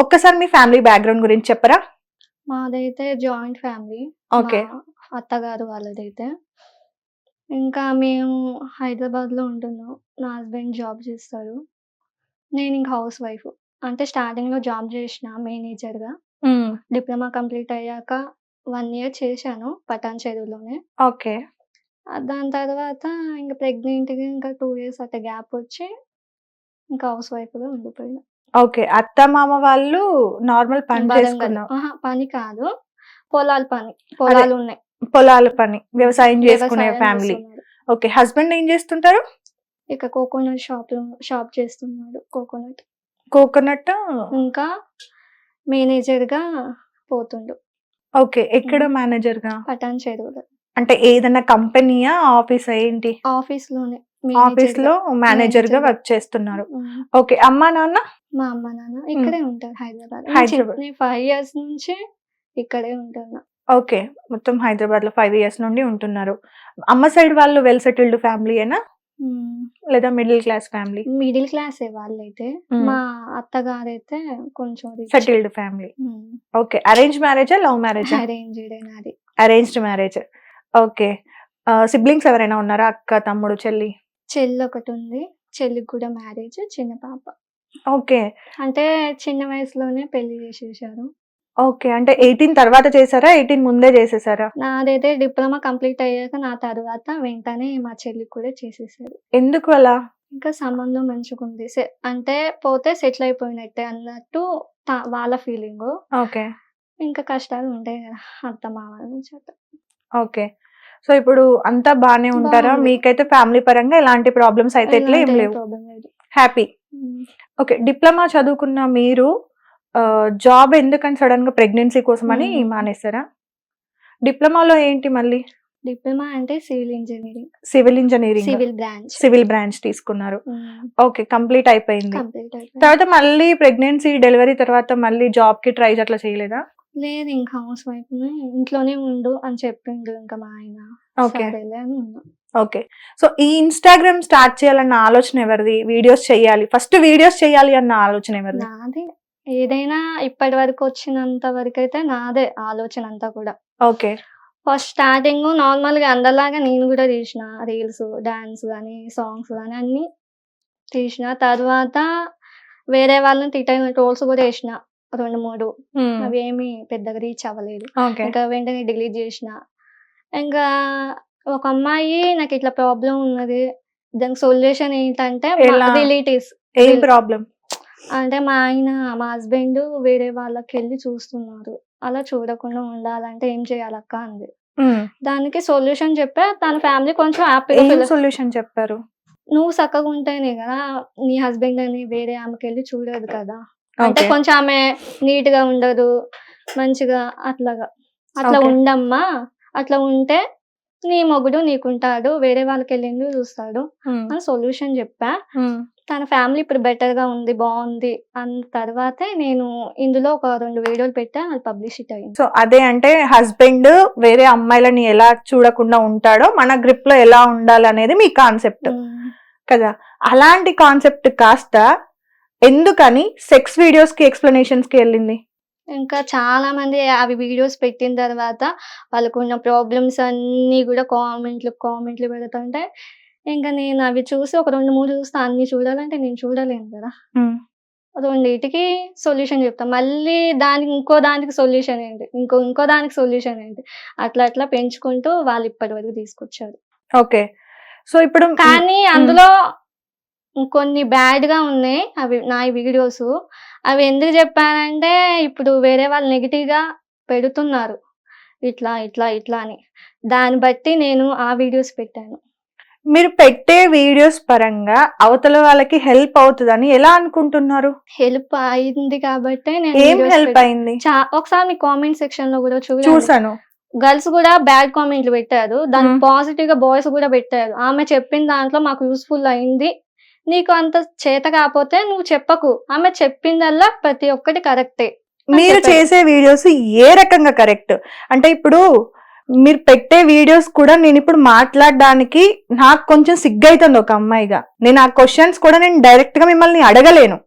ఒక్కసారి మీ family background గురించి చెప్పరా? మాదైతే జాయింట్ ఫ్యామిలీ. ఓకే. అత్తగారు వాళ్ళదైతే. ఇంకా మేము హైదరాబాద్లో ఉంటున్నాం. నా హస్బెండ్ జాబ్ చేస్తారు నేను ఇంకా హౌస్ వైఫ్. అంటే స్టార్టింగ్లో జాబ్ చేసిన మేనేజర్గా డిప్లొమా కంప్లీట్ అయ్యాక వన్ ఇయర్ చేశాను పటాన్ చెరువులోనే. ఓకే. దాని తర్వాత ఇంకా ప్రెగ్నెంట్గా ఇంకా టూ ఇయర్స్ అట్లా గ్యాప్ వచ్చి ఇంకా హౌస్ వైఫ్గా ఉండిపోయినా. ఓకే. అత్త మామ వాళ్ళు నార్మల్ పని. చేసుకున్నాం ఆహా, పని కాదు. పొలాల పని. పొలాలు ఉన్నాయి. పొలాల పని. వ్యవసాయం చేసుకునే వ్యవసాయం ఫ్యామిలీ. చేస్తున్నారు. ఓకే. హస్బెండ్ ఏం చేస్తుంటారు? ఇక కోకోనట్ షాప్ షాప్ చేస్తున్నాడు కోకోనట్. కోకోనట్ ఇంకా మేనేజర్గా పోతుండు. ఓకే. ఎక్కడ. మేనేజర్గా పటాన్ చెరువులో. అంటే ఏదైనా కంపెనీయా ఆఫీస్ ఏంటి? ఆఫీస్లోనే ఆఫీస్లో మేనేజర్గా. వర్క్ చేస్తున్నారు. ఓకే అమ్మా నాన్న? మా అమ్మ నాన్న ఇక్కడే ఉంటారు హైదరాబాద్. హైదరాబాద్. ఫైవ్ ఇయర్స్ నుంచి ఇక్కడే ఉంటున్నా. ఓకే మొత్తం హైదరాబాద్లో ఫైవ్ ఇయర్స్ నుండి ఉంటున్నారు. అమ్మ సైడ్ వాళ్ళు వెల్ సెటిల్డ్ ఫ్యామిలీ అయినా లేదా middle class family middle class వాళ్ళైతే ఉమ్. మా అత్తగారు అయితే కొంచెం సెటిల్డ్ ఫ్యామిలీ ఓకే అరేంజ్ మ్యారేజా లవ్ మ్యారేజా అరేంజ్డ్ నాది. అరేంజ్డ్ మ్యారేజ్ ఓకే సిబ్లింగ్స్ ఎవరైనా ఉన్నారా? అక్క తమ్ముడు చెల్లి? చెల్లి ఒకటి ఉంది చెల్లికి కూడా మ్యారేజ్ చిన్న పాప. ఓకే. అంటే చిన్న వయసులోనే పెళ్ళి చేసేసారు. ఓకే. అంటే ఎయిటీన్ తర్వాత చేసారా ఎయిటీన్ ముందే చేసేసారా? నాదైతే డిప్లొమా కంప్లీట్ అయ్యాక నా తర్వాత వెంటనే మా చెల్లికి కూడా చేసేసారు. ఎందుకు అలా? ఇంకా సంబంధం మంచిగా ఉంది. అంటే పోతే సెటిల్ అయిపోయినట్టే అన్నట్టు వాళ్ళ ఫీలింగ్. ఓకే. ఇంకా కష్టాలు ఉంటాయి కదా అత్త మామల నుంచి. ఓకే. సో ఇప్పుడు అంతా బానే ఉంటారా. మీకైతే ఫ్యామిలీ పరంగా ఎలాంటి ప్రాబ్లమ్స్ అయితే ఎట్లా ఏం లేవు. హ్యాపీ. ఓకే డిప్లొమా చదువుకున్న మీరు జాబ్ ఎందుకని సడన్గా ప్రెగ్నెన్సీ కోసం అని. మానేస్తారా డిప్లొమాలో ఏంటి మళ్ళీ? డిప్లొమా అంటే civil engineering civil engineering civil branch civil branch తీసుకున్నారు. ఓకే కంప్లీట్ అయిపోయింది. కంప్లీట్ అయిపోయింది. తర్వాత మళ్ళీ ప్రెగ్నెన్సీ డెలివరీ తర్వాత మళ్ళీ జాబ్కి ట్రై అట్లా చేయలేదా? లేదు ఇంకా హౌస్ వైఫ్ ఇంట్లోనే ఉండు అని చెప్పిండు ఇంకా మా ఆయన. ఓకే. సరేలే అని ఉన్నా. ఓకే. సో ఈ ఇన్స్టాగ్రామ్ స్టార్ట్ చేయాలన్న ఆలోచన ఎవరిది? వీడియోస్ చేయాలి. ఫస్ట్ వీడియోస్ చేయాలి అన్న ఆలోచన ఎవరిది? నాదే. ఏదైనా ఇప్పటి వరకు వచ్చినంత వరకు అయితే నాదే ఆలోచన అంతా కూడా. ఓకే. ఫస్ట్ స్టార్టింగ్ నార్మల్గా అందరిలాగా నేను కూడా తీసిన రీల్స్ డాన్స్ కానీ సాంగ్స్ కానీ అన్ని తీసిన. తర్వాత వేరే వాళ్ళని తిట్టిన ట్రోల్స్ కూడా వేసిన. రెండు మూడు అవి ఏమి పెద్దగా రీచ్ అవ్వలేదు. ఇంకా వెంటనే డిలీట్ చేసిన. ఇంకా ఒక అమ్మాయి నాకు ఇట్లా ప్రాబ్లం ఉన్నది. దానికి సొల్యూషన్ ఏంటంటే? రిలేటివ్స్ ఏం ప్రాబ్లం అంటే మా ఆయన మా హస్బెండ్ వేరే వాళ్ళకి వెళ్ళి చూస్తున్నారు. అలా చూడకుండా ఉండాలంటే ఏం చేయాలక్క అంది. దానికి సొల్యూషన్ చెప్పా. తన ఫ్యామిలీ కొంచెం హ్యాపీగా feel- సొల్యూషన్ చెప్పారు? నువ్వు చక్కగా ఉంటేనే కదా నీ హస్బెండ్ అని వేరే ఆమెకి వెళ్ళి చూడదు కదా. అంటే కొంచెం ఆమె నీట్గా ఉండదు మంచిగా అట్లాగా. అట్లా. ఉండమ్మా అట్లా ఉంటే నీ మొగుడు నీకుంటాడు వేరే వాళ్ళకి వెళ్ళిండు చూస్తాడు అని సొల్యూషన్ చెప్పా. తన ఫ్యామిలీ ఇప్పుడు బెటర్గా ఉంది బాగుంది అన్న తర్వాతే నేను ఇందులో ఒక రెండు వీడియోలు పెట్టా అది పబ్లిసిటీ అయింది. సో అదే అంటే హస్బెండ్ వేరే అమ్మాయిలని ఎలా చూడకుండా ఉంటాడో మన గ్రిప్లో ఎలా ఉండాలి అనేది మీ కాన్సెప్ట్ కదా. అలాంటి కాన్సెప్ట్ కాస్త ఎందుకని సెక్స్ వీడియోస్కి ఎక్స్ప్లెనేషన్స్కి వెళ్ళింది? ఇంకా చాలా మంది అవి వీడియోస్ పెట్టిన తర్వాత వాళ్ళకు ఉన్న ప్రాబ్లమ్స్ అన్ని కూడా కామెంట్లు కామెంట్లు పెడుతుంటే ఇంకా నేను అవి చూసి ఒక రెండు మూడు చూస్తే అన్ని చూడాలంటే నేను చూడలేను కదా. రెండింటికి సొల్యూషన్ చెప్తా. మళ్ళీ దానికి ఇంకో దానికి సొల్యూషన్ ఏంటి? ఇంకో ఇంకో దానికి సొల్యూషన్ ఏంటి? అట్లా అట్లా పెంచుకుంటూ వాళ్ళు ఇప్పటి వరకు తీసుకొచ్చారు. ఓకే. సో ఇప్పుడు కానీ అందులో కొన్ని బ్యాడ్గా ఉన్నాయి అవి నా వీడియోస్ అవి ఎందుకు చెప్పానంటే ఇప్పుడు వేరే వాళ్ళు నెగిటివ్గా పెడుతున్నారు. ఇట్లా ఇట్లా ఇట్లా అని. దాన్ని బట్టి నేను ఆ వీడియోస్ పెట్టాను. మీరు పెట్టే వీడియోస్ పరంగా అవతల వాళ్ళకి హెల్ప్ అవుతుందని ఎలా అనుకుంటున్నారు? హెల్ప్ అయింది కాబట్టి నేను ఏం హెల్ప్. అయింది? ఒకసారి మీ కామెంట్ సెక్షన్లో కూడా చూసాను గర్ల్స్ కూడా బ్యాడ్ కామెంట్లు పెట్టారు. దానికి మ్మ్. పాజిటివ్గా బాయ్స్ కూడా పెట్టారు. ఆమె చెప్పిన దాంట్లో మాకు యూస్ఫుల్ అయింది. నీకు అంత చేత కాకపోతే నువ్వు చెప్పకు. ఆమె చెప్పిందల్లా ప్రతి ఒక్కటి కరెక్టే. మీరు. చేసే వీడియోస్ ఏ రకంగా కరెక్ట్? అంటే ఇప్పుడు మీరు పెట్టే వీడియోస్ కూడా నేను ఇప్పుడు మాట్లాడడానికి నాకు కొంచెం సిగ్గైతుంది ఒక అమ్మాయిగా. నేను ఆ క్వశ్చన్స్ కూడా నేను డైరెక్ట్గా మిమ్మల్ని అడగలేను.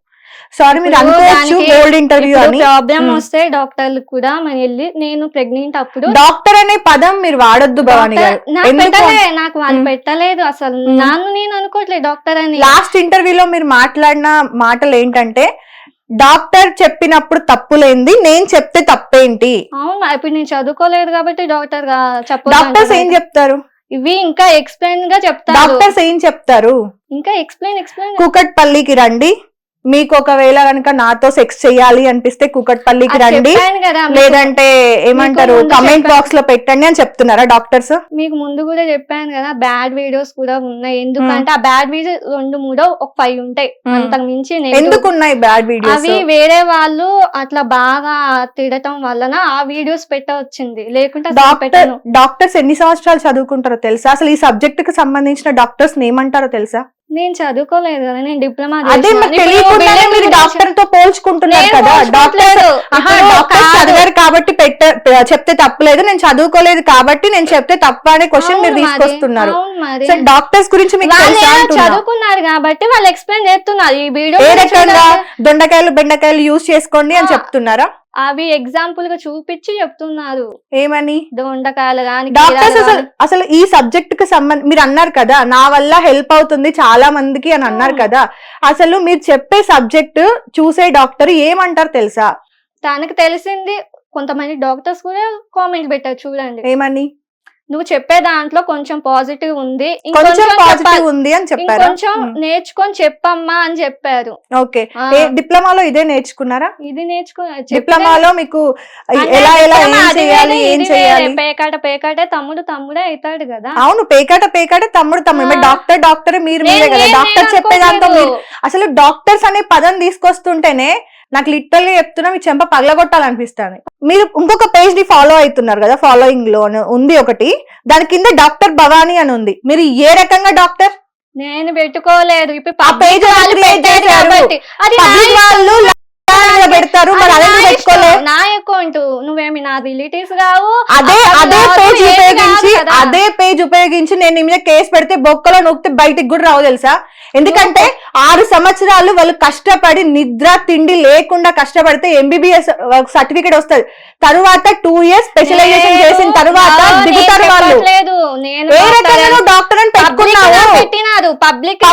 సారీ మీరు అనుకోవచ్చు గోల్డ్ ఇంటర్వ్యూ అని. ప్రాబ్లం మ్మ్. వస్తే డాక్టర్లు కూడా మనం వెళ్ళి నేను ప్రెగ్నెంట్ అప్పుడు డాక్టర్ అనే పదం మీరు వాడొద్దు భవాని గారు. నాకు వాళ్ళు మ్మ్. పెట్టలేదు అసలు. మ్మ్. నన్ను నేను అనుకోవట్లేదు డాక్టర్ అని. లాస్ట్ ఇంటర్వ్యూలో మీరు మాట్లాడిన మాటలు ఏంటంటే డాక్టర్ చెప్పినప్పుడు తప్పులేంది నేను చెప్తే తప్పేంటి? అవును ఇప్పుడు నేను చదువుకోలేదు కాబట్టి డాక్టర్ డాక్టర్స్ ఏం చెప్తారు? ఇవి ఇంకా ఎక్స్ప్లెయిన్గా చెప్తారు. డాక్టర్స్ ఏం చెప్తారు? ఇంకా ఎక్స్ప్లెయిన్ ఎక్స్ప్లెయిన్ కూకట్పల్లికి రండి. మీకు ఒకవేళ కనుక నాతో సెక్స్ చేయాలి అనిపిస్తే కూకట్పల్లికి రండి. లేదంటే ఏమంటారు కమెంట్. బాక్స్లో పెట్టండి అని చెప్తున్నారా డాక్టర్స్? మీకు ముందు కూడా చెప్పాను కదా బ్యాడ్ వీడియోస్ కూడా ఉన్నాయి. ఎందుకంటే ఆ బ్యాడ్ వీడియోస్ రెండు మూడో ఒక ఫైవ్ ఉంటాయి. అంతకు మించి. ఎందుకు ఉన్నాయి బ్యాడ్ వీడియోస్ అవి వేరే వాళ్ళు అట్లా బాగా తిడటం వలన ఆ వీడియోస్ పెట్ట వచ్చింది లేకుంటే డాక్టర్ డాక్టర్స్ ఎన్ని సంవత్సరాలు చదువుకుంటారో తెలుసా? అసలు ఈ సబ్జెక్ట్కి సంబంధించిన డాక్టర్స్ ఏమంటారో తెలుసా? నేను చదువుకోలేదు కదా నేను డిప్లొమా అదే మరి తెలియకుండానే మీరు డాక్టర్తో పోల్చుకుంటున్నారు కదా. డాక్టర్ చదివారు కాబట్టి పెట్ట చెప్తే తప్పలేదు. నేను చదువుకోలేదు కాబట్టి నేను చెప్తే తప్ప అనే క్వశ్చన్ మీరు తీసుకొస్తున్నారు. డాక్టర్స్ గురించి మీకు. చదువుకున్నారు కాబట్టి వాళ్ళు ఎక్స్ప్లెయిన్ చేస్తున్నారు. ఈ వీడియో ఏ రకంగా దొండకాయలు బెండకాయలు యూజ్ చేసుకోండి అని. చెప్తున్నారా? అవి ఎగ్జాంపుల్గా చూపించి చెప్తున్నారు. ఏమని? దొండకాయలు కానీ డాక్టర్స్ అసలు అసలు ఈ సబ్జెక్ట్కి సంబంధం మీరు అన్నారు కదా నా వల్ల హెల్ప్ అవుతుంది చాలా మందికి అని అన్నారు. కదా అసలు మీరు చెప్పే సబ్జెక్ట్ చూసే డాక్టర్ ఏమంటారు తెలుసా? తనకు తెలిసింది కొంతమంది డాక్టర్స్ కూడా కామెంట్ పెట్టారు చూడండి. ఏమని? నువ్వు చెప్పే దాంట్లో కొంచెం పాజిటివ్ ఉంది. కొంచెం పాజిటివ్. ఉంది అని చెప్పారా? ఇంకొంచెం నేర్చుకొని చెప్పమ్మా అని చెప్పారు. ఓకే. డిప్లొమాలో ఇదే నేర్చుకున్నారా? ఇది నేర్చుకో డిప్లొమాలో మీకు ఎలా ఎలా ఏం చేయాలి ఏం. చేయాలి? పేకాట పేకాటే తమ్ముడు తమ్ముడే అవుతాడు కదా. అవును పేకాట పేకాట తమ్ముడు తమ్ముడు. డాక్టర్ డాక్టర్ మీరు మీరే కదా. డాక్టర్ చెప్పేదాంతో మీరు. అసలు డాక్టర్స్ అనే పదం తీసుకొస్తుంటేనే నాకు లిటరల్గా చెప్తున్నా మీ చెంప పగలగొట్టాలనిపిస్తుంది. మీరు ఇంకొక పేజ్ని ఫాలో అవుతున్నారు కదా ఫాలోయింగ్లో ఉంది ఒకటి. దాని కింద డాక్టర్ భవానీ అని ఉంది. మీరు ఏ రకంగా డాక్టర్? నేను పెట్టుకోలేదు. ఇప్పుడు వాళ్ళు పెడతారు మరి అది పెట్టుకోలే? నా అకౌంట్. నువ్వేమి నా రిలేటివ్స్ అదే అదే పేజ్ ఉపయోగించి. అదే పేజ్ ఉపయోగించి నేను నీ మీద కేసు పెడితే బొక్కలో నొక్కితే బయటికి కూడా రావు తెలుసా? ఎందుకంటే ఆరు సంవత్సరాలు వాళ్ళు కష్టపడి నిద్ర తిండి లేకుండా కష్టపడితే ఎంబీబీఎస్ సర్టిఫికేట్ వస్తుంది. తరువాత టూ ఇయర్స్ స్పెషలైజేషన్ చేసిన తరువాత దిగుతారు వాళ్ళు. ఏ రకంగా డాక్టర్ అని పెట్టుకున్నావు? పబ్లిక్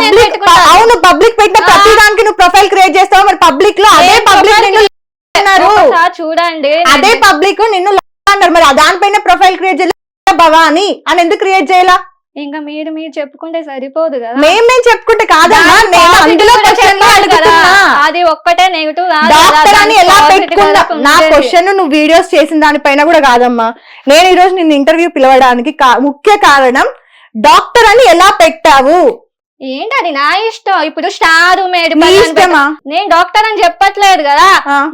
అవును పబ్లిక్ పెట్టిన. ప్రతి దానికి నువ్వు ప్రొఫైల్ క్రియేట్ చేస్తావు? మరి పబ్లిక్లో అదే పబ్లిక్ చూడండి. అదే పబ్లిక్ నిన్ను అన్నారు మరి దానిపైన ప్రొఫైల్ క్రియేట్ చేయాలి భవాని? అని ఎందుకు క్రియేట్ చేయాలా? ఇంకా మీరు మీరు చెప్పుకుంటే సరిపోదు కదా. మేం మేము చెప్పుకుంటే కాదమ్మా అందులో అది ఒక్కటే నెగిటివ్ డాక్టర్ అని ఎలా పెట్టుకున్నా నా క్వశ్చన్ నువ్వు వీడియోస్ చేసిన దానిపైన కూడా కాదమ్మా. నేను ఈ రోజు నిన్ను ఇంటర్వ్యూ పిలవడానికి ముఖ్య కారణం డాక్టర్ అని ఎలా పెట్టావు? ఏంటి అది నా ఇష్టం. ఇప్పుడు స్టార్ మేడ్ నేను డాక్టర్ అని చెప్పట్లేదు కదా.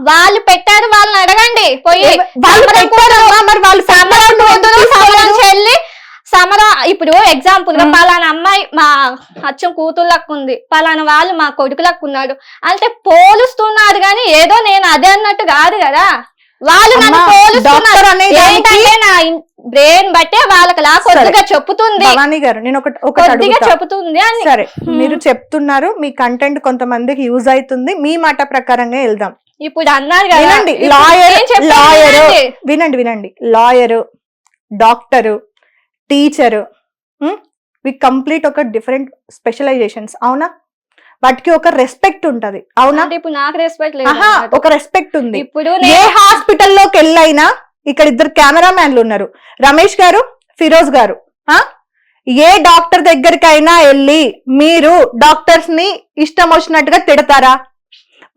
వాళ్ళు పెట్టారు వాళ్ళని అడగండి. పోయి వాళ్ళు సమరం చెల్లి ఇప్పుడు ఎగ్జాంపుల్గా. పలానా అమ్మాయి మా అచ్చం కూతుర్లకు ఉంది. పలానా వాళ్ళు మా కొడుకులకు ఉన్నాడు. అంటే పోలుస్తున్నారు కానీ ఏదో నేను అదే అన్నట్టు కాదు కదా. వాళ్ళు నన్ను పోలుస్తున్నారు. ఏంటంటే నా బ్రెయిన్ బట్టే వాళ్ళకి లా కొద్దిగా చెప్పుతుంది. భవానీ గారు నేను ఒకటి ఒకటి చెప్పుతుంది అని. సరే. మీరు చెప్తున్నారు మీ కంటెంట్ కొంతమందికి యూజ్ అవుతుంది. మీ మాట ప్రకారంగా వెళ్దాం. ఇప్పుడు అన్నారు వినండి లాయర్ లాయర్ వినండి. వినండి లాయరు డాక్టరు టీచరు మీకు కంప్లీట్ ఒక డిఫరెంట్ స్పెషలైజేషన్స్ అవునా? వాటికి ఒక రెస్పెక్ట్ ఉంటది. అవునా? ఇప్పుడు నాకు రెస్పెక్ట్ లేదు. ఒక రెస్పెక్ట్ ఉంది. ఇప్పుడు ఏ హాస్పిటల్లోకి వెళ్ళైనా ఇక్కడ ఇద్దరు కెమెరామ్యాన్లు ఉన్నారు. రమేష్ గారు ఫిరోజ్ గారు? ఏ డాక్టర్ దగ్గరికైనా వెళ్ళి మీరు డాక్టర్స్ని ఇష్టం వచ్చినట్టుగా తిడతారా?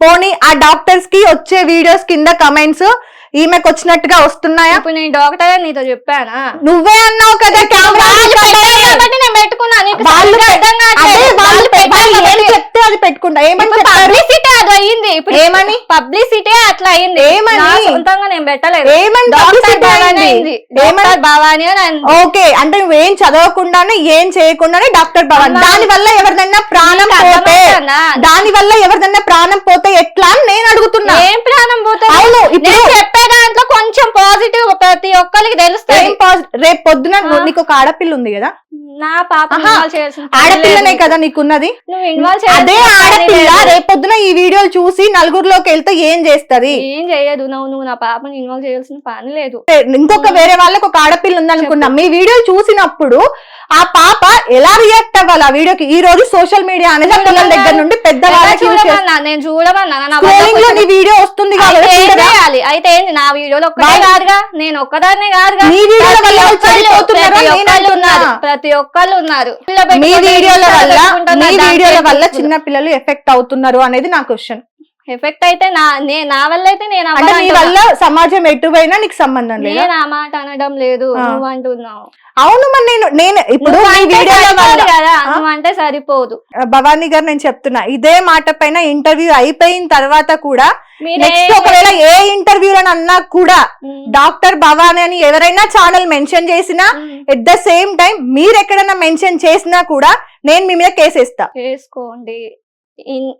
పోనీ ఆ డాక్టర్స్కి వచ్చే వీడియోస్ కింద కమెంట్స్ ఈమెకు వచ్చినట్టుగా వస్తున్నాయా? ఇప్పుడు నేను డాక్టర్ నీతో చెప్పానా? నువ్వే అన్నావు కదా కెమెరా కాబట్టి నేను పెట్టుకున్నా. నీకు వాళ్ళు. వాళ్ళు. చెప్తే అది పెట్టుకుంటా. ఏమని పబ్లిసిటీ అది ఇప్పుడు ఏమని? పబ్లిసిటీ అట్లా అయింది. ఏమని? సొంతంగా నేను పెట్టలేదు. ఏమని డాక్టర్ భవాని. ఓకే. అంటే నువ్వేం చదవకుండానే ఏం చేయకుండానే డాక్టర్ భవన్. దాని వల్ల ఎవరిదన్నా ప్రాణం పోతే? దాని వల్ల ఎవరిదన్నా ప్రాణం పోతే ఎట్లా అని నేను అడుగుతున్నా. ఏం ప్రాణం పోతుంది? అవును. ఇప్పుడు కొంచెం పాజిటివ్ ప్రతి ఒక్కరికి పాజిటివ్ రేపు పొద్దున. నీకు ఒక ఆడపిల్ల ఉంది కదా? నా పాప ఆడపిల్లనే. కదా నీకున్నది? అదే ఆడపిల్ల రేపొద్దున ఈ వీడియోలు చూసి నలుగురిలోకి వెళ్తే ఏం చేస్తది? ఏం చేయదు నువ్వు నువ్వు నా పాపని ఇన్వాల్వ్ చేయాల్సిన పని లేదు. ఇంకొక వేరే వాళ్ళకి ఒక ఆడపిల్ల ఉందనుకున్నాం. మీ వీడియోలు చూసినప్పుడు ఆ పాప ఎలా రియాక్ట్ అవ్వాలి? ఆ వీడియోకి ఈ రోజు సోషల్ మీడియా అనేది పిల్లల దగ్గర నుండి పెద్ద నేను చూడమన్నా నా వీడియో వస్తుంది అయితే కాబట్టి ఏం చూడరా? చేయాలి అయితే ఏంది? నా వీడియోలో ఒక్కటే కాదుగా నేను ఒక్కదాన్నే కాదుగా. నీ వీడియోల ప్రతి ఒక్కళ్ళు-. ఉన్నారు మీ వీడియోల వల్ల మీ వీడియోల వల్ల చిన్న పిల్లలు ఎఫెక్ట్ అవుతున్నారు అనేది నా క్వశ్చన్ ఎఫెక్ట్ అయితే నా నే- నా వల్ల అయితే నేను అంటే నీ. వల్ల సమాజం ఎటువైనా నీకు సంబంధం లేదు? నేను ఆ మాట అనడం లేదు. నువ్వు అంటున్నావు. అవును మరి నేను నేను ఇప్పుడు అంటే సరిపోదు కదా అంటే భవానీ గారు నేను చెప్తున్నా ఇదే మాట పైన ఇంటర్వ్యూ అయిపోయిన తర్వాత కూడా నెక్స్ట్ ఒకవేళ ఏ ఇంటర్వ్యూలో అన్నా కూడా డాక్టర్ భవానీ అని ఎవరైనా ఛానల్ మెన్షన్ చేసినా ఎట్ ద సేమ్ టైం మీరు ఎక్కడైనా మెన్షన్ చేసినా కూడా నేను మీ మీద కేసేస్తా. చేసుకోండి. ఇన్-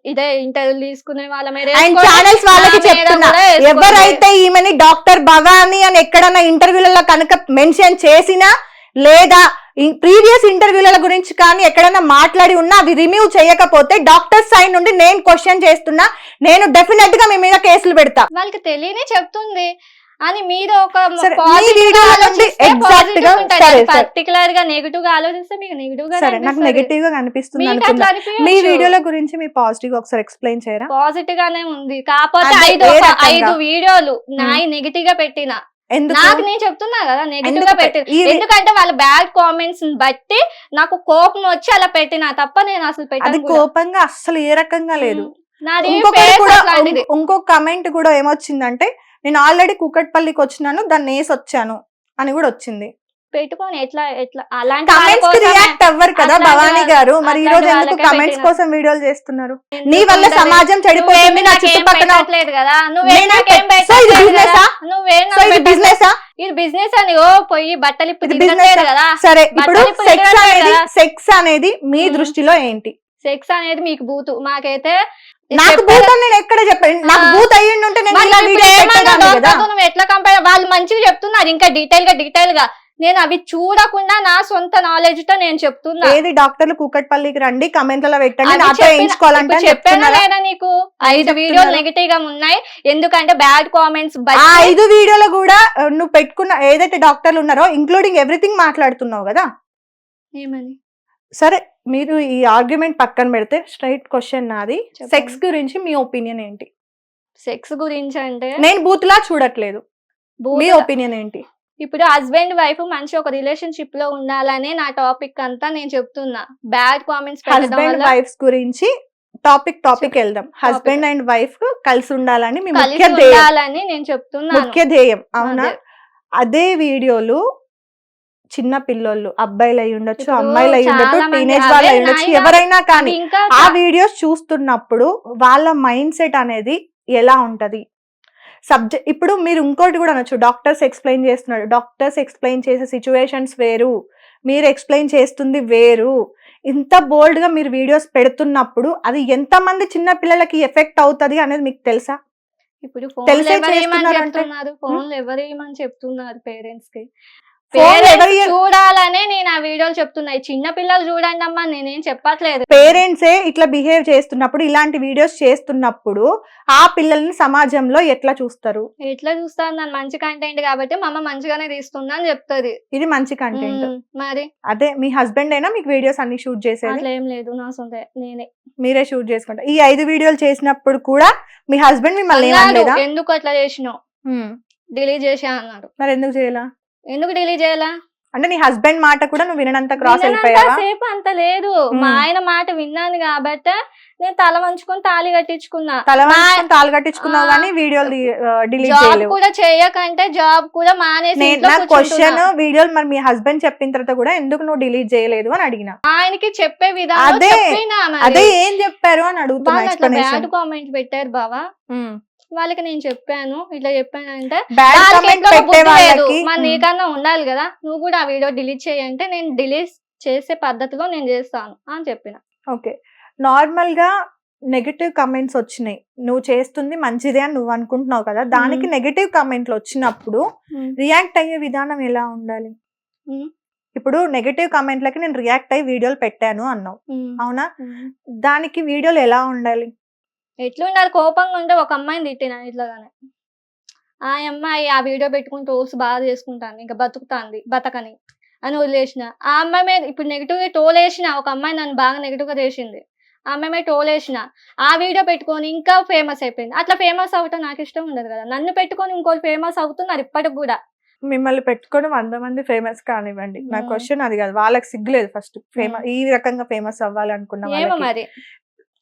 ఇదే ఇంటర్వ్యూ తీసుకునే వాళ్ళ మీద అండ్ వేసుకోండి. ఛానల్స్ వాళ్ళకి చెప్తున్నా. ఎవరైతే ఈమెని డాక్టర్ భవానీ అని ఎక్కడన్నా ఇంటర్వ్యూలలో కనుక మెన్షన్ చేసినా లేదా ప్రీవియస్ ఇంటర్వ్యూల గురించి కానీ ఎక్కడైనా మాట్లాడి ఉన్నా అవి రిమూవ్ చేయకపోతే డాక్టర్ సైడ్ నుండి నేను క్వశ్చన్ చేస్తున్నా నేను డెఫినెట్గా మీ మీద కేసులు పెడతా వాళ్ళకి తెలియని చెప్తుంది అని మీరు ఒక. పర్టికులర్గా నెగిటివ్గా ఆలోచిస్తే మీకు నెగిటివ్గా నాకు నెగటివ్గా కనిపిస్తుంది మీ. వీడియోల గురించి మీ పాజిటివ్ ఒకసారి ఎక్స్ప్లెయిన్ చేయరా పాజిటివ్ గానే ఉంది కాకపోతే ఐదు? ఐదు వీడియోలు నాయి నెగిటివ్గా పెట్టిన నాకు నేను చెప్తున్నా కదా నెగిటివ్గా పెట్టిన ఈ- ఎందుకంటే వాళ్ళ బ్యాడ్ కామెంట్స్ బట్టి నాకు కోపం వచ్చి అలా పెట్టిన తప్ప నేను అసలు పెట్టాను కూడా. కోపంగా అస్సలు ఏ రకంగా లేదు ఉమ్. నాది ఇంకొకటి face కూడా అట్లాంటిది. ఇంకో కమెంట్ కూడా ఏమొచ్చిందంటే నేను ఆల్రెడీ కుకట్పల్లికి వచ్చినాను దాన్ని వేసి వచ్చాను అని కూడా వచ్చింది పెట్టుకొని ఎట్లా ఎట్లా అలాంటి కమెంట్స్ రియాక్ట్ అవ్వరు కదా భవానీ గారు మరి ఈ రోజు ఎందుకు కమెంట్స్. కోసం వీడియోలు చేస్తున్నారు నీ వల్ల? సమాజం నువ్వేమీ నా చుట్టుపక్కల కదా నువ్వేం నేనే నాకేం పెట్- సో ఇది పెట్టట్లేదు business కదా ఆ? నువ్వేం సో నాకు ఇది పెట్టట్లేదు. బిజినెస్ ఇది బిజినెస్ అని ఓ పోయి బట్టలు కదా సరే ఇప్పుడు సెక్స్ అనేది. సెక్స్ అనేది మీ. దృష్టిలో ఏంటి సెక్స్ అనేది మీకు బూతు మాకైతే నాకు అని నేను ఎక్కడ చెప్పాను నాకు ఆ. బూత్ అయ్యి ఉంటే నేను ఇలా వీడియో పెట్టేదాన్ని కదా? నువ్వు ఎట్లా కంపేర్ వాళ్ళు మంచిగా చెప్తున్నారు ఇంకా డీటెయిల్గా డీటెయిల్గా. నేను అవి చూడకుండా నా సొంత నాలెడ్జ్తో నేను చెప్తున్నా. ఏది డాక్టర్లు కూకట్పల్లికి రండి కమెంట్లలో పెట్టండి నాతో చెప్పిన- వేయించుకోవాలంటే? లేదా నీకు? ఐదు? వీడియోలు నెగిటివ్గా ఉన్నాయి. ఎందుకంటే బ్యాడ్ కామెంట్స్ ఐదు వీడియోలో కూడా నువ్వు పెట్టుకున్న ఏదైతే డాక్టర్లు ఉన్నారో ఇంక్లూడింగ్ ఎవ్రీథింగ్ మాట్లాడుతున్నావు కదా? ఏమని? సరే మీరు ఈ ఆర్గ్యుమెంట్ పక్కన పెడితే స్ట్రైట్ క్వశ్చన్ నాది. చెప్పండి. సెక్స్ గురించి మీ ఒపీనియన్ ఏంటి? సెక్స్ గురించి అంటే నేను బూత్ లా చూడట్లేదు. మీ బూతుల- ఒపీనియన్ ఏంటి? ఇప్పుడు హస్బెండ్ వైఫ్ మంచి ఒక రిలేషన్షిప్లో ఉండాలని నా టాపిక్ అంతా నేను చెప్తున్నా. బ్యాడ్ కామెంట్స్ పెట్టడం హస్బెండ్ వల్ల వైఫ్స్ గురించి టాపిక్ టాపిక్ వెళ్దాం. హస్బెండ్ అండ్ వైఫ్ కలిసి ఉండాలని మీ కలిసి ముఖ్య ధ్యేయం. ఉండాలని నేను చెప్తున్నాను. ముఖ్య ధ్యేయం అవునా? అదే. అదే వీడియోలు చిన్న పిల్లోళ్ళు అబ్బాయిలు అయి ఉండొచ్చు అమ్మాయిలు అయి ఉండొచ్చు టీనేజ్ వాళ్ళు అయి ఉండొచ్చు ఎవరైనా కానీ ఆ వీడియోస్ చూస్తున్నప్పుడు వాళ్ళ మైండ్ సెట్ అనేది ఎలా ఉంటది? సబ్జెక్ట్ ఇప్పుడు మీరు ఇంకోటి కూడా అనొచ్చు డాక్టర్స్ ఎక్స్ప్లెయిన్ చేస్తున్నారు డాక్టర్స్ ఎక్స్ప్లెయిన్ చేసే సిచ్యువేషన్స్ వేరు మీరు ఎక్స్ప్లెయిన్ చేస్తుంది వేరు. ఇంత బోల్డ్గా మీరు వీడియోస్ పెడుతున్నప్పుడు అది ఎంత మంది చిన్న పిల్లలకి ఎఫెక్ట్ అవుతది అనేది మీకు తెలుసా? ఇప్పుడు ఫోన్ తెలిసే ఎవరేమని చేస్తున్నారు అంటే? చెప్తున్నారు? ఫోన్ ఎవరేమని చెప్తున్నారు పేరెంట్స్కి ఎవరి- చూడాలనే నేను ఆ వీడియోలు చెప్తున్నా. ఈ చిన్న పిల్లలు చూడండి అమ్మా నేనేం చెప్పట్లేదు. పేరెంట్సే ఇట్లా బిహేవ్ చేస్తున్నప్పుడు ఇలాంటి వీడియోస్ చేస్తున్నప్పుడు ఆ పిల్లల్ని సమాజంలో ఎట్లా చూస్తారు? ఎట్లా చూస్తాను? నన్ను మంచి కంటెంట్ కాబట్టి మా అమ్మ మంచిగానే తీస్తుందా అని చెప్తుంది. ఇది మంచి కంటెంట్ మరి? అదే మీ హస్బెండ్ అయినా మీకు వీడియోస్ అన్ని షూట్ చేసేది? ఏం లేదు నా సొంత నేనే. మీరే షూట్ చేసుకుంటారు ఈ ఐదు వీడియోలు చేసినప్పుడు కూడా మీ హస్బెండ్ మిమ్మల్ని ఎందుకు అట్లా చేసినావు? డిలీట్ చేసా అన్నాడు. మరి ఎందుకు చేయాల? ఎందుకు డిలీట్ చేయాలా? అంటే నీ హస్బెండ్ మాట కూడా నువ్వు వినంత క్రాస్ అయిపోయావా? సేపు అంత లేదు. మా ఆయన మాట విన్నాను కాబట్టి నేను తల వంచుకొని తాళి కట్టించుకున్నా. తల వంచుకొని తాళు కట్టించుకున్నావు. కానీ వీడియోలు డిలీట్ జాబ్ కూడా చేయకంటే జాబ్ కూడా మానేసి నా క్వశ్చన్. వీడియోలు మరి మీ హస్బెండ్ చెప్పిన తర్వాత కూడా ఎందుకు నువ్వు డిలీట్ చేయలేదు అని అడిగిన. ఆయనకి చెప్పే విధానం అదే. అదే ఏం చెప్పారు అని అడుగుతున్నా బ్యాడ్ కామెంట్ పెట్టారు బావా. వాళ్ళకి నేను చెప్పాను. ఇట్లా చెప్పాను అంటే బ్యాడ్ వాళ్ళకి కామెంట్ ఎట్లా పెట్టే బుద్ధి లేదు. వాళ్ళకి. మరి నీకన్నా ఉండాలి కదా. నువ్వు కూడా ఆ వీడియో డిలీట్ చేయంటే నేను డిలీట్ చేసే పద్ధతిలో నేను చేస్తాను అని చెప్పిన. ఓకే. నార్మల్గా నెగటివ్ కమెంట్స్ వచ్చినాయి. నువ్వు చేస్తుంది మంచిదే అని నువ్వు అనుకుంటున్నావు కదా. దానికి నెగటివ్ కమెంట్లు వచ్చినప్పుడు రియాక్ట్ అయ్యే విధానం ఎలా ఉండాలి. ఇప్పుడు నెగటివ్ కమెంట్లకి నేను రియాక్ట్ అయ్యి వీడియోలు పెట్టాను అన్నావు. అవునా? దానికి వీడియోలు ఎలా ఉండాలి? ఎట్లుండాలి? కోపంగా ఉంటే ఒక అమ్మాయిని తిట్టిన ఇట్లాగానే. ఆ అమ్మాయి ఆ వీడియో పెట్టుకుని టోల్స్ బాగా చేసుకుంటాను ఇంకా బతుకుతాంది బతకని అని వదిలేసిన. ఆ అమ్మాయి మీద ఇప్పుడు నెగిటివ్గా టోల్ వేసిన ఒక అమ్మాయి నన్ను బాగా నెగిటివ్గా చేసింది. ఆ అమ్మాయి మీద టోల్ వేసిన. ఆ వీడియో పెట్టుకొని ఇంకా ఫేమస్ అయిపోయింది. అట్లా ఫేమస్ అవటం నాకు ఇష్టం ఉండదు కదా. నన్ను పెట్టుకొని ఇంకోటి ఫేమస్ అవుతున్నారు ఇప్పటికి కూడా. మిమ్మల్ని పెట్టుకొని వంద మంది ఫేమస్ కానివ్వండి. నా. క్వశ్చన్ అది కాదు. వాళ్ళకి సిగ్గులేదు ఫస్ట్. ఫేమస్ ఈ రకంగా ఫేమస్ అవ్వాలనుకున్న ఏమో మరి.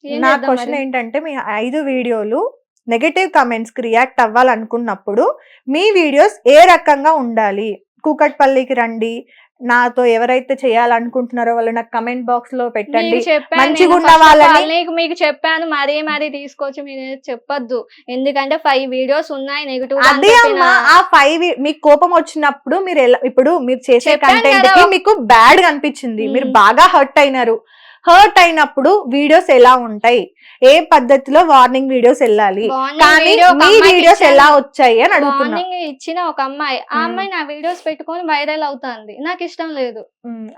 నా క్వశ్చన్? ఏంటంటే మీ ఐదు వీడియోలు నెగటివ్ కమెంట్స్కి రియాక్ట్ అవ్వాలనుకున్నప్పుడు మీ వీడియోస్ ఏ రకంగా ఉండాలి కూకట్పల్లికి రండి నాతో ఎవరైతే చేయాలనుకుంటున్నారో వాళ్ళు నాకు కమెంట్ బాక్స్లో పెట్టండి మంచిగా నేను ఉన్న వాళ్ళని- మీకు చెప్పాను మరీ మరీ తీసుకొచ్చి మీరు చెప్పొద్దు ఎందుకంటే ఫైవ్ వీడియోస్ ఉన్నాయి నెగిటివ్ అదే అమ్మా ఆ ఫైవ్ మీకు కోపం వచ్చినప్పుడు మీరు ఇప్పుడు మీరు చేసే కంటెంట్. కి మీకు బ్యాడ్ అనిపించింది. మీరు బాగా హర్ట్ అయినారు హర్ట్ అయినప్పుడు వీడియోస్ ఎలా ఉంటాయి? ఏ పద్ధతిలో వార్నింగ్ వీడియోస్ వెళ్ళాలి? కానీ మీ వీడియోస్ ఎలా వచ్చాయి అని అడుగుతున్నా. ఇచ్చిన ఒక అమ్మాయి. ఆ మ్మ్. అమ్మాయి నా వీడియోస్ పెట్టుకొని వైరల్ అవుతుంది. నాకు ఇష్టం లేదు.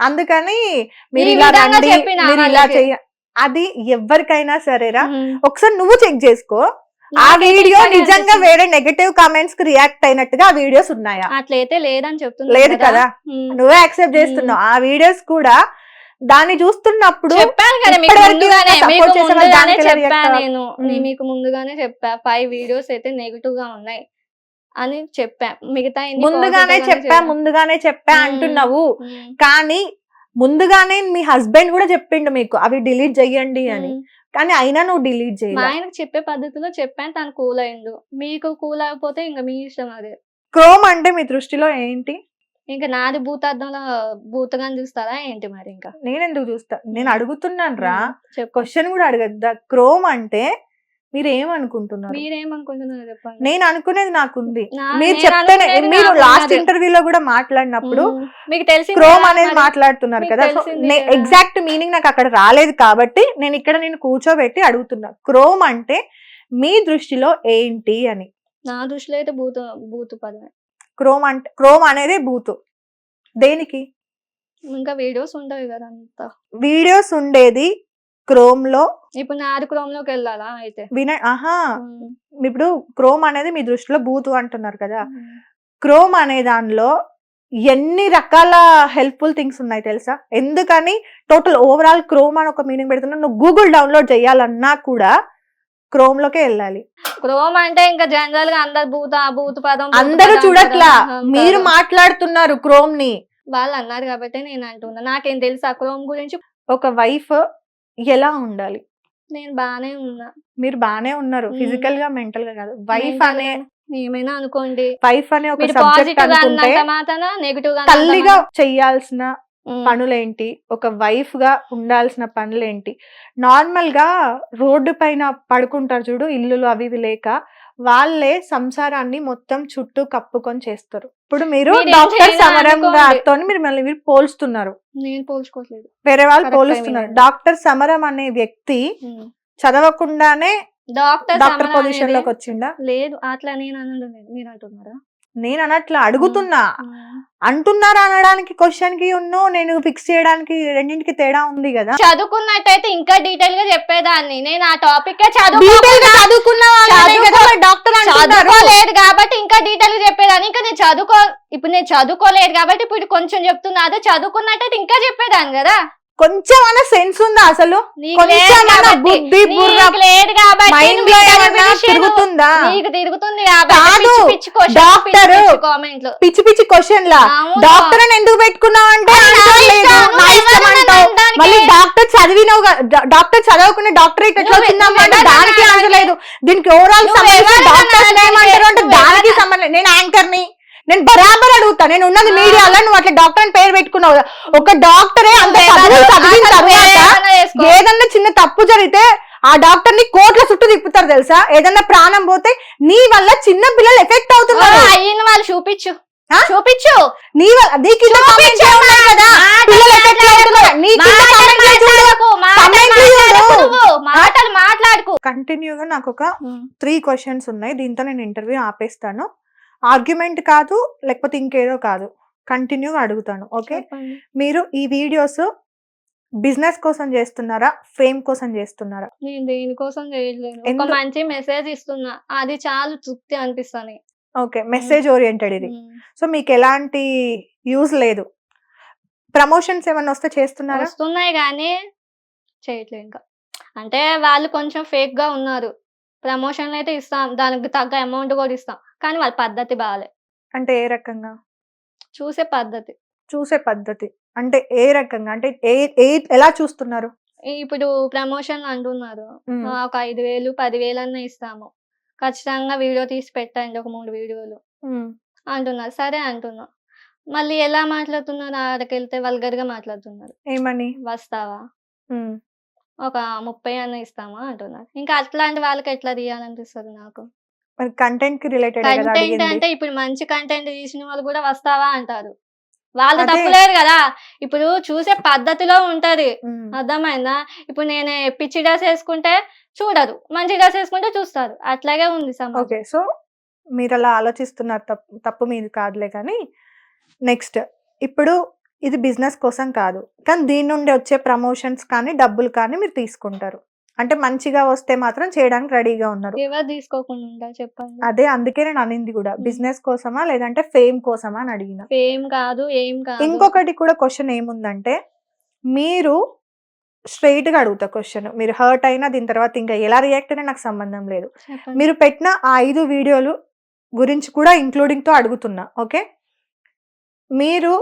అందుకని మీరు ఇలా రండి మీరు ఇలా. చెయ్య అది ఎవరికైనా సరేరా. ఒకసారి నువ్వు చెక్ చేసుకో. ఆ వీడియో నిజంగా. వేరే నెగటివ్ కామెంట్స్కి రియాక్ట్ అయినట్టుగా ఆ వీడియోస్ ఉన్నాయా? అట్లయితే లేదని చెప్తున్నా లేదు కదా. నువ్వే యాక్సెప్ట్. చేస్తున్నావు. ఆ వీడియోస్ కూడా దాన్ని చూస్తున్నప్పుడు చెప్పాను కదా మీకు ముందుగానే మీకు చెప్పా? నేను మీకు ముందుగానే చెప్పా ఫైవ్ వీడియోస్ అయితే నెగిటివ్గా ఉన్నాయి అని చెప్పా మిగతా ముందుగానే చెప్పా. ముందుగానే చెప్పా. అంటున్నావు. కానీ ముందుగానే మీ హస్బెండ్ కూడా చెప్పిండు మీకు అవి డిలీట్ చెయ్యండి అని. కానీ అయినా నువ్వు డిలీట్ మా చేయాలి ఆయనకు చెప్పే పద్ధతిలో చెప్పాను తను కూల్ అయిండు మీకు కూల్ అయిపోతే ఇంకా మీ ఇష్టం అది క్రోమ్ అంటే మీ దృష్టిలో ఏంటి ఇంకా నాది భూతార్థంలో భూతగాని చూస్తారా ఏంటి మరి ఇంకా? నేను ఎందుకు చూస్తా? నేను. అడుగుతున్నాను రా క్వశ్చన్ కూడా అడగద్దా? క్రోమ్ అంటే మీరు ఏమనుకుంటున్నారు మీరేమనుకుంటున్నారు చెప్పండి. నేను అనుకునేది నాకుంది. మీరు చెప్తేనే మీరు లాస్ట్. ఇంటర్వ్యూలో కూడా మాట్లాడినప్పుడు. మీకు తెలిసింది క్రోమ్ అనేది. మాట్లాడుతున్నారు కదా. ఎగ్జాక్ట్ మీనింగ్ నాకు అక్కడ రాలేదు కాబట్టి నేను ఇక్కడ నేను కూర్చోబెట్టి అడుగుతున్నా. క్రోమ్ అంటే మీ దృష్టిలో ఏంటి అని? నా దృష్టిలో అయితే భూత భూత పదమే క్రోమ్ అంటే క్రోమ్ అనేది బూతు. దేనికి? ఇంకా వీడియోస్ ఉంటాయి కదా అంతా. వీడియోస్ ఉండేది క్రోమ్లో ఇప్పుడు నాది క్రోమ్లోకి వెళ్ళాలా అయితే? విన ఆహా. ఇప్పుడు క్రోమ్ అనేది మీ దృష్టిలో బూతు అంటున్నారు కదా. క్రోమ్ అనే దానిలో ఎన్ని రకాల హెల్ప్ఫుల్ థింగ్స్ ఉన్నాయి తెలుసా? ఎందుకని? టోటల్ ఓవరాల్ క్రోమ్ అని ఒక మీనింగ్ పెడుతున్నా నువ్వు గూగుల్ డౌన్లోడ్ చేయాలన్నా కూడా క్రోమ్ లోకే వెళ్ళాలి. క్రోమ్ అంటే ఇంకా జనరల్గా అందరు భూత భూత పదం అందరూ చూడట్లా. మీరు మాట్లాడుతున్నారు క్రోమ్ని వాళ్ళు అన్నారు కాబట్టి నేను అంటున్నా. నాకేం తెలుసు ఆ క్రోమ్ గురించి. ఒక వైఫ్ ఎలా ఉండాలి? నేను బానే ఉన్నా. మీరు బానే ఉన్నారు. ఫిజికల్గా మెంటల్గా కాదు వైఫ్ అనే ఏమైనా అనుకోండి. వైఫ్ అనే ఒక సబ్జెక్ట్ అనుకుంటే అన్నంత మాత్రాన నెగిటివ్గా తల్లిగా చెయ్యాల్సిన ఉమ్. పనులేంటి? ఒక వైఫ్గా ఉండాల్సిన పనులేంటి? నార్మల్గా రోడ్డు పైన పడుకుంటారు చూడు ఇల్లులు అవి ఇవి లేక వాళ్ళే సంసారాన్ని మొత్తం చుట్టూ కప్పుకొని చేస్తారు. ఇప్పుడు మీరు డాక్టర్ సమరం. గారితో మీరు మళ్ళీ మీరు పోల్స్తున్నారు నేను పోల్చుకోవట్లేదు. వేరే వాళ్ళు పోలుస్తున్నారు. డాక్టర్ సమరం అనే వ్యక్తి చదవకుండానే డాక్టర్ డాక్టర్ పొజిషన్లోకి వచ్చిండా? లేదు. అట్లా నేను అనడం లేదు. మీరు అంటున్నారా? నేను అనట్లా అడుగుతున్నా. అంటున్నారా అనడానికి క్వశ్చన్కి ఉన్ను నేను ఫిక్స్ చేయడానికి రెండింటికి తేడా ఉంది కదా. చదువుకున్నట్టయితే ఇంకా డీటెయిల్గా చెప్పేదాన్ని. నేను ఆ టాపిక్ చదువుకోలేదు కాబట్టి ఇంకా డీటెయిల్గా చెప్పేదాన్ని. ఇంకా నేను చదువుకో ఇప్పుడు నేను చదువుకోలేదు కాబట్టి ఇప్పుడు కొంచెం చెప్తున్నా. అదే చదువుకున్నట్టయితే ఇంకా చెప్పేదాన్ని కదా. కొంచెం అన్న సెన్స్ ఉందా అసలు బుద్ధి లేదు తిరుగుతుందా తిరుగుతుంది కాదు. పిచ్చి పిచ్చి క్వశ్చన్ డాక్టర్. పిచ్చి పిచ్చి క్వశ్చన్ లా. డాక్టర్ అని ఎందుకు పెట్టుకున్నావు అంటే? మళ్ళీ డాక్టర్ చదివినావు డాక్టర్ చదవకుండా డాక్టరేట్ ఎట్లా నువ్వు దానికి ఆన్సర్ లేదు దీనికి ఓవరాల్ సంబంధించి డాక్టర్స్ అనడానికి? ఏమంటారు అంటే దానికి సంబంధం. నేను యాంకర్ని నేను బరాబర్ అడుగుతా నేను ఉన్నది. మీడియాలో నువ్వు అట్లా డాక్టర్ అని పేరు పెట్టుకున్నావు. ఒక డాక్టరే అంత చదువులు చదివిన తర్వాత. ఏదన్నా చిన్న తప్పు జరిగితే ఆ డాక్టర్ని కోట్ల చుట్టూ తిప్పుతారు తెలుసా? ఏదన్నా ప్రాణం పోతే నీ వల్ల చిన్న పిల్లలు ఎఫెక్ట్ అవుతున్నారు. అయ్యిన వాళ్ళు చూపించు? చూపించు. నీ వల్ల నీ కింద పిల్లలు ఎఫెక్ట్ అవుతున్నారు. నీ కింద మాటలు మాట్లాడకు, మాటలు కంటిన్యూగా నాకు ఒక త్రీ క్వశ్చన్స్ ఉన్నాయి. దీంతో నేను ఇంటర్వ్యూ ఆపేస్తాను. ఆర్గ్యుమెంట్ కాదు లేకపోతే ఇంకేదో కాదు. కంటిన్యూగా అడుగుతాను ఓకే? మీరు ఈ వీడియోస్ బిజినెస్ కోసం చేస్తున్నారా ఫేమ్ కోసం చేస్తున్నారా? నేను దేనికోసం చేయట్లేదు ఒక మంచి మెసేజ్ ఇస్తున్నా. అది చాలు తృప్తి అనిపిస్తాను ఓకే మెసేజ్ ఓరియంటెడ్ ఇది. సో మీకు ఎలాంటి యూజ్ లేదు. ప్రమోషన్స్ ఏమైనా వస్తే చేస్తున్నారా? వస్తున్నాయి కానీ చేయట్లేదు ఇంకా. అంటే వాళ్ళు కొంచెం ఫేక్గా ఉన్నారు. ప్రమోషన్లు అయితే ఇస్తాం. దానికి తగ్గ అమౌంట్ కూడా ఇస్తాం. కానీ వాళ్ళ పద్ధతి బాగాలే అంటే ఏ రకంగా? చూసే పద్ధతి. చూసే పద్ధతి. అంటే ఏ రకంగా? అంటే ఏ ఏ ఎలా చూస్తున్నారు? ఇప్పుడు ప్రమోషన్ అంటున్నారు. ఒక ఐదు వేలు పదివేలు అన్న ఇస్తాము. ఖచ్చితంగా వీడియో తీసి పెట్టండి ఒక మూడు వీడియోలు. అంటున్నారు. సరే అంటున్నా. మళ్ళీ ఎలా మాట్లాడుతున్నారు? ఆడకి వెళ్తే వల్గర్గా మాట్లాడుతున్నారు. ఏమని? వస్తావా. ఒక ముప్పై అన్న ఇస్తామా? అంటున్నారు. ఇంకా అట్లాంటి వాళ్ళకి ఎట్లా తీయాలనిపిస్తుంది నాకు? మరి కంటెంట్కి రిలేటెడ్ కంటెంట్ అంటే ఇప్పుడు మంచి కంటెంట్ తీసిన వాళ్ళు కూడా వస్తావా అంటారు. వాళ్ళు. తప్పులేదు కదా. ఇప్పుడు చూసే పద్ధతిలో ఉంటది. అర్థమైందా? ఇప్పుడు నేను పిచ్చి డ్రెస్ వేసుకుంటే చూడరు. మంచి డ్రెస్ వేసుకుంటే చూస్తారు. అట్లాగే ఉంది ఓకే. సో మీరు అలా ఆలోచిస్తున్నారు తప్పు తప్పు మీది కాదులే కానీ నెక్స్ట్ ఇప్పుడు ఇది బిజినెస్ కోసం కాదు. కానీ దీని నుండి వచ్చే ప్రమోషన్స్ కానీ డబ్బులు కానీ మీరు తీసుకుంటారు. అంటే మంచిగా వస్తే మాత్రం చేయడానికి రెడీగా ఉన్నారు. ఎవరు తీసుకోకుండా చెప్పండి. అదే అందుకే నేను అనింది కూడా. బిజినెస్ కోసమా లేదంటే ఫేమ్ కోసమా అని అడిగిన. ఏం కాదు ఏం కాదు. ఇంకొకటి కూడా క్వశ్చన్ ఏముందంటే మీరు స్ట్రైట్గా అడుగుతా క్వశ్చన్. మీరు హర్ట్ అయినా దీని తర్వాత ఇంకా ఎలా రియాక్ట్ అయినా నాకు సంబంధం లేదు. మీరు పెట్టిన ఆ ఐదు వీడియోలు గురించి కూడా ఇంక్లూడింగ్తో అడుగుతున్నా ఓకే? మీరు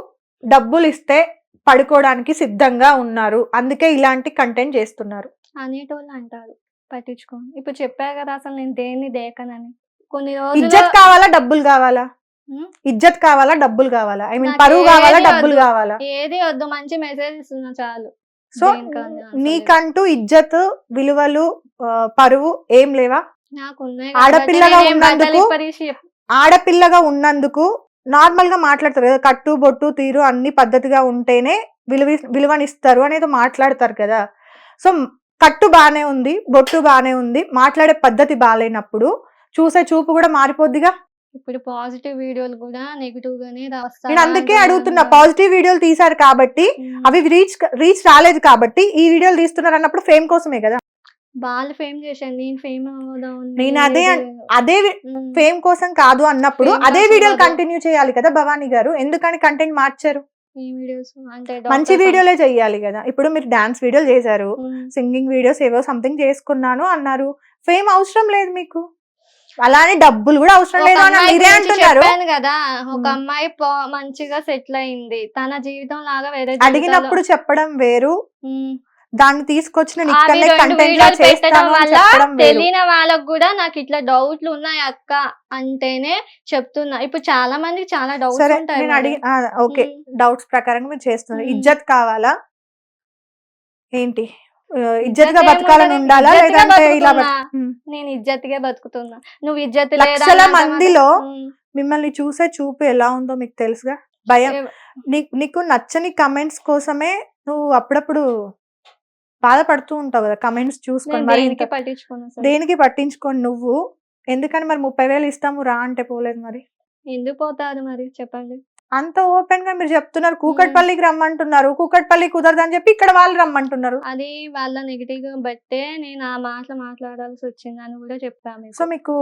డబ్బులు ఇస్తే పడుకోవడానికి సిద్ధంగా ఉన్నారు. అందుకే ఇలాంటి కంటెంట్ చేస్తున్నారు. అనేటోళ్ళు అంటారు పట్టించుకోండి ఇప్పుడు చెప్పా కదా అసలు నేను దేన్ని దేకనని. కొన్ని రోజులు ఇజ్జత్ కావాలా డబ్బులు కావాలా? ఉమ్, ఇజ్జత్ కావాలా డబ్బులు కావాలా? ఐ మీన్ నాకు పరువు కావాలా ఏది డబ్బులు వద్దు. కావాలా? ఏది వద్దు. మంచి మెసేజ్ ఇస్తున్నా చాలు. సో దేనికన్నా అసలు నీకంటూ ఇజ్జత్ విలువలు ఆ, పరువు ఏం లేవా? నాకు ఉన్నాయి ఆడపిల్లగా నేనేం ఉన్నందుకు బట్టలు ఇప్పదీసి చెప్- ఆడపిల్లగా ఉన్నందుకు నార్మల్గా మాట్లాడతారు కదా కట్టు బొట్టు తీరు అన్ని పద్ధతిగా ఉంటేనే విలువ విలువనిస్తారు అనేది మాట్లాడతారు కదా. సో కట్టు బానే ఉంది బొట్టు బానే ఉంది మాట్లాడే పద్ధతి బాగాలేనప్పుడు చూసే చూపు కూడా మారిపోద్దిగా? ఇప్పుడు పాజిటివ్ వీడియోలు కూడా నెగిటివ్ గానే నేను అందుకే అడుగుతున్నా పాజిటివ్ వీడియోలు తీశారు కాబట్టి అవి రీచ్ రీచ్ రాలేదు కాబట్టి ఈ వీడియోలు తీస్తున్నారు అన్నప్పుడు ఫేమ్ కోసమే కదా? వాళ్ళు ఫేమ్ చేశాను నేను ఫేమ్ నేను అదే అదే ఫేమ్ కోసం కాదు అన్నప్పుడు అదే వీడియోలు. కంటిన్యూ చేయాలి కదా భవానీ గారు? ఎందుకని కంటెంట్ మార్చారు? ఈ వీడియోస్ అంటే మంచి వీడియోలే చెయ్యాలి కదా. ఇప్పుడు మీరు డాన్స్ వీడియోలు చేశారు. సింగింగ్ వీడియోస్ ఏవో సంథింగ్ చేసుకున్నాను అన్నారు. ఫేమ్ అవసరం లేదు మీకు. అలానే డబ్బులు కూడా అవసరం లేదు మీరే అంటున్నారు. కదా. ఒక. అమ్మాయి మంచిగా సెటిల్ అయింది. తన జీవితం లాగా వేరే అడిగినప్పుడు చెప్పడం వేరు. దాన్ని తీసుకొచ్చిన తెలియని వాళ్ళకు కూడా నాకు ఇట్లా డౌట్లు ఉన్నాయి అక్క అంటేనే చెప్తున్నా. ఇప్పుడు చాలా మందికి చాలా డౌట్స్ ఉంటాయి ఓకే. డౌట్స్ ప్రకారంగా మీరు చేస్తున్నారు. ఇజ్జత్ కావాలా? ఏంటి? ఇజ్జత్ బతకాలని? ఉండాలా? లేదంటే ఇలా. నేను ఇజ్జత్గా బతుకుతున్నా. నువ్వు ఇజ్జత్ లక్షల మందిలో మిమ్మల్ని చూసే చూపు ఎలా ఉందో మీకు తెలుసుగా? భయం. నీకు నచ్చని కమెంట్స్ కోసమే నువ్వు అప్పుడప్పుడు బాధపడుతూ ఉంటావు కదా కమెంట్స్ చూసుకొని మరి దేనికి పట్టించుకొని నువ్వు? ఎందుకని మరి ముప్పై వేలు ఇస్తాము రా అంటే పోలేదు మరి. ఎందుకు పోతారు మరి? చెప్పండి. అంత ఓపెన్గా మీరు చెప్తున్నారు. కూకట్పల్లికి రమ్మంటున్నారు. కూకట్పల్లి కుదరదని చెప్పి ఇక్కడ వాళ్ళు రమ్మంటున్నారు. అది వాళ్ళ నెగిటివ్గా బట్టే నేను ఆ మాటలు మాట్లాడాల్సి వచ్చింది అని కూడా చెప్పాను మీకు. సో మీకు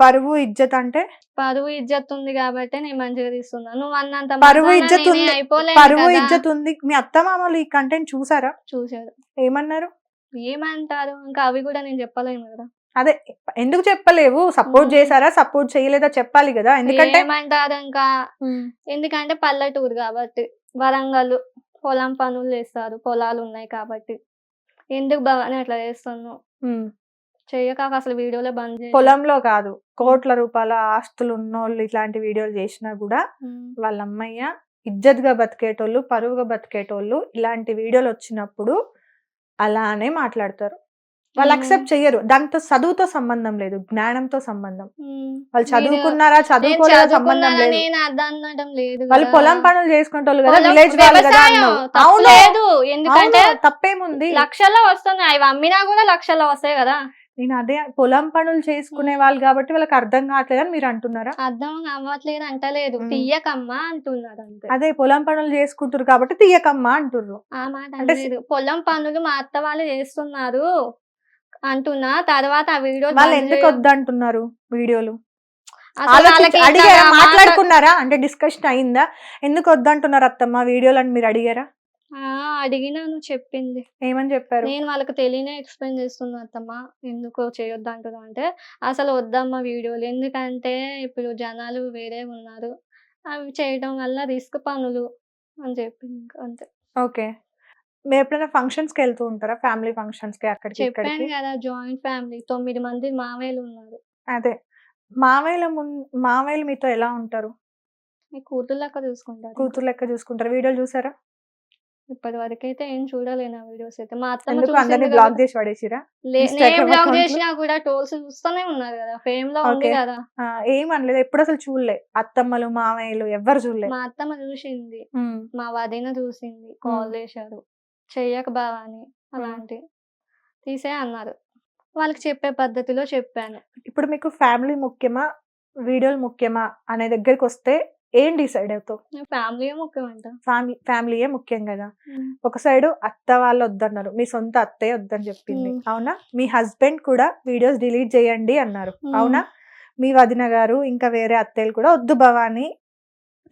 పరువు ఇజ్జత్ అంటే? పరువు ఇజ్జత్ ఉంది కాబట్టి నేను మంచిగా తీస్తున్నా. నువ్వు అన్నంత పరువు ఇజ్జత్ ఉంది. పరువు. ఇజ్జత్ ఉంది. మీ అత్త మామలు ఈ కంటెంట్ చూసారా? చూశారు. ఏమన్నారు? ఏమంటారు? ఇంకా అవి కూడా నేను చెప్పలేను కదా. అదే ఎందుకు చెప్పలేవు? సపోర్ట్. చేశారా? సపోర్ట్ చేయలేదా? చెప్పాలి కదా? ఎందుకంటే ఏమంటారు ఇంకా ఎందుకంటే పల్లెటూరు కాబట్టి. వరంగల్ పొలం పనులు చేస్తారు. పొలాలు ఉన్నాయి కాబట్టి. ఎందుకు భవాని అట్లా చేస్తున్నావు. చెయ్యక అసలు వీడియోలో బంద్. పొలంలో కాదు. కోట్ల రూపాయల ఆస్తులు ఉన్నోళ్ళు ఇట్లాంటి వీడియోలు చేసినా కూడా. వాళ్ళ అమ్మయ్య ఇజ్జత్గా బతికేటోళ్ళు పరువుగా బతికేటోళ్ళు ఇలాంటి వీడియోలు వచ్చినప్పుడు అలానే మాట్లాడతారు. వాళ్ళు. అక్సెప్ట్ చెయ్యరు. దాంతో చదువుతో సంబంధం లేదు జ్ఞానంతో సంబంధం. వాళ్ళు నేను- చదువుకున్నారా నేను చదువుకోలేదా సంబంధం లేదు. వాళ్ళు. పొలం పనులు చేసుకుంటోళ్ళు కదా విలేజ్ వాళ్ళు కదా లేదు. ఎందుకంటే తప్పేముంది? లక్షల్లో వస్తున్నాయి. అవి అమ్మినా కూడా లక్షల్లో వస్తాయి కదా. నేను అదే పొలం పనులు చేసుకునే వాళ్ళు కాబట్టి వాళ్ళకి అర్థం కావట్లేదు అని మీరు అంటున్నారా? అర్థం అవ్వట్లేదు అంటలేదు. మ్మ్. తీయకమ్మా అంటున్నారు అదే పొలం పనులు చేసుకుంటారు కాబట్టి తీయకమ్మా అంటుర్రు. ఆ మాట అంటే అనలేదు. పొలం పనులు మా అత్త వాళ్ళు చేస్తున్నారు. అంటున్నా. తర్వాత ఆ వీడియో వాళ్ళు ఎందుకు వద్దంటున్నారు వీడియోలు? అడిగారా? మాట- మాట్లాడుకున్నారా? అంటే డిస్కషన్ అయిందా? ఎందుకు వద్దంటున్నారు అత్తమ్మ? వీడియోలు అని మీరు అడిగారా? ఆ, అడిగినాను చెప్పింది. ఏమని చెప్పారు? నేను వాళ్ళకి తెలియనే ఎక్స్ప్లెయిన్ చేస్తున్నా అత్తమ్మ. ఎందుకో చేయొద్దు అంటున్నా అంటే అసలు వద్దమ్మా వీడియోలు. ఎందుకంటే ఇప్పుడు జనాలు వేరే ఉన్నారు. అవి చేయడం వల్ల రిస్క్ పనులు అని చెప్పింది ఇంకా అంతే. ఓకే. మీరు ఎప్పుడైనా ఫంక్షన్స్కి వెళ్తూ ఉంటారా? ఫ్యామిలీ ఫంక్షన్స్కి అక్కడికి చెప్పాను ఇక్కడికి? కదా జాయింట్ ఫ్యామిలీ తొమ్మిది మంది మామయ్యలు ఉన్నారు. అదే. మామయ్యల ముందు మామయ్యలు మీతో ఎలా ఉంటారు? మీ కూతురు లెక్క చూసుకుంటారు. కూతురు లెక్క చూసుకుంటారు. వీడియోలు చూసారా? ఇప్పటి వరకు అయితే ఏం చూడలేను ఆ వీడియోస్ అయితే. మా అత్తమ్మ ఎందుకు? అందరినీ చూసింది బ్లాక్ కాబట్టి- చేసి పడేసిరా? లే- Instagram నేను account లో? చేసినా కూడా టోల్స్ చూస్తూనే ఉన్నారు కదా. ఫేమ్లో ఉంది Okay. కదా. ఆ, ఏం అనలేదు. ఎప్పుడు అసలు చూడలే. అత్తమ్మలు మామయ్యలు ఎవ్వరు చూడలే. మా అత్తమ్మ చూసింది. మా వదిన చూసింది. కాల్ చేశారు. చెయ్యక బావా అని అలాంటి తీసే అన్నారు. వాళ్ళకి చెప్పే పద్ధతిలో చెప్పాను. ఇప్పుడు మీకు ఫ్యామిలీ ముఖ్యమా? వీడియోలు ముఖ్యమా? అనే దగ్గరికి వస్తే ఏం డిసైడ్ అవుతావు? ఫ్యామిలీ ముఖ్యం అంట. ఫ్యామిలీ ఫ్యామిలీయే ముఖ్యం కదా? ఒక సైడ్ అత్త వాళ్ళు వద్దన్నారు మీ సొంత అత్తయ్య వద్దని చెప్పింది. అవునా? మీ హస్బెండ్ కూడా వీడియోస్ డిలీట్ చేయండి అన్నారు. అవునా? మీ వదిన గారు ఇంకా వేరే అత్తయ్యలు కూడా వద్దు భవాని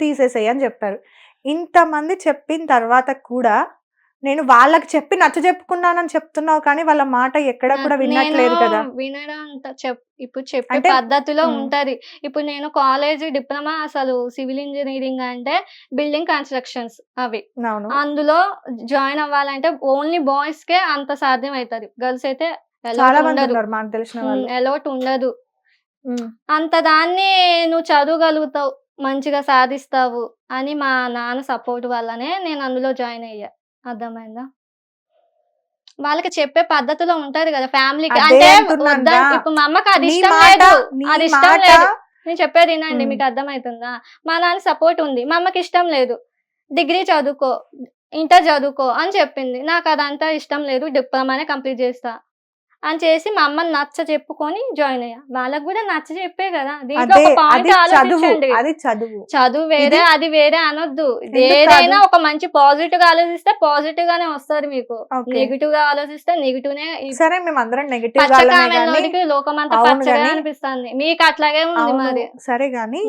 తీసేసేయి అని చెప్పారు. ఇంతమంది చెప్పిన తర్వాత కూడా నేను వాళ్ళకి చెప్పి నచ్చ చెప్పుకున్నానని చెప్తున్నావు కానీ వాళ్ళ మాట ఎక్కడ కూడా వినట్లేదు కదా. వినడం ఇప్పుడు చెప్పే పద్ధతిలో. ఉంటది. ఇప్పుడు నేను కాలేజ్ డిప్లొమా అసలు సివిల్ ఇంజనీరింగ్ అంటే బిల్డింగ్ కన్స్ట్రక్షన్స్ అవి. అందులో జాయిన్ అవ్వాలంటే ఓన్లీ బాయ్స్ కే అంత సాధ్యం అవుతుంది గర్ల్స్ అయితే అలౌట్ ఉండదు. అంత దాన్ని నువ్వు చదవగలుగుతావు మంచిగా సాధిస్తావు అని మా నాన్న సపోర్ట్ వల్లనే నేను అందులో జాయిన్ అయ్యా. అర్థమైందా? వాళ్ళకి చెప్పే పద్ధతిలో ఉంటది కదా ఫ్యామిలీకి అంటే. ఇప్పుడు మా అమ్మకి అది ఇష్టం లేదు. అది ఇష్టం లేదు. నేను చెప్పేది వినండి. మీకు అర్థమవుతుందా మా నాన్న సపోర్ట్ ఉంది. మా అమ్మకి ఇష్టం లేదు. డిగ్రీ చదువుకో ఇంటర్ చదువుకో అని చెప్పింది. నాకు అదంతా ఇష్టం లేదు. డిప్లొమానే కంప్లీట్ చేస్తా. అని చేసి మా అమ్మని నచ్చ చెప్పుకొని జాయిన్ అయ్యా. వాళ్ళకి కూడా నచ్చ చెప్పే కదా. దీంట్లో ఒక పాయింట్ ఆలోచించండి. చదువు. చదువు వేరే అది వేరే అనొద్దు. ఏదైనా? ఒక మంచి పాజిటివ్గా ఆలోచిస్తే పాజిటివ్ గానే వస్తుంది మీకు. నెగిటివ్గా ఆలోచిస్తే నెగిటివ్ నే సరే మేము అందరం నెగిటివ్ లోకమంతా అవును పచ్చగా అనిపిస్తుంది. మీకు అట్లాగే ఉంది మరి. సరే గాని.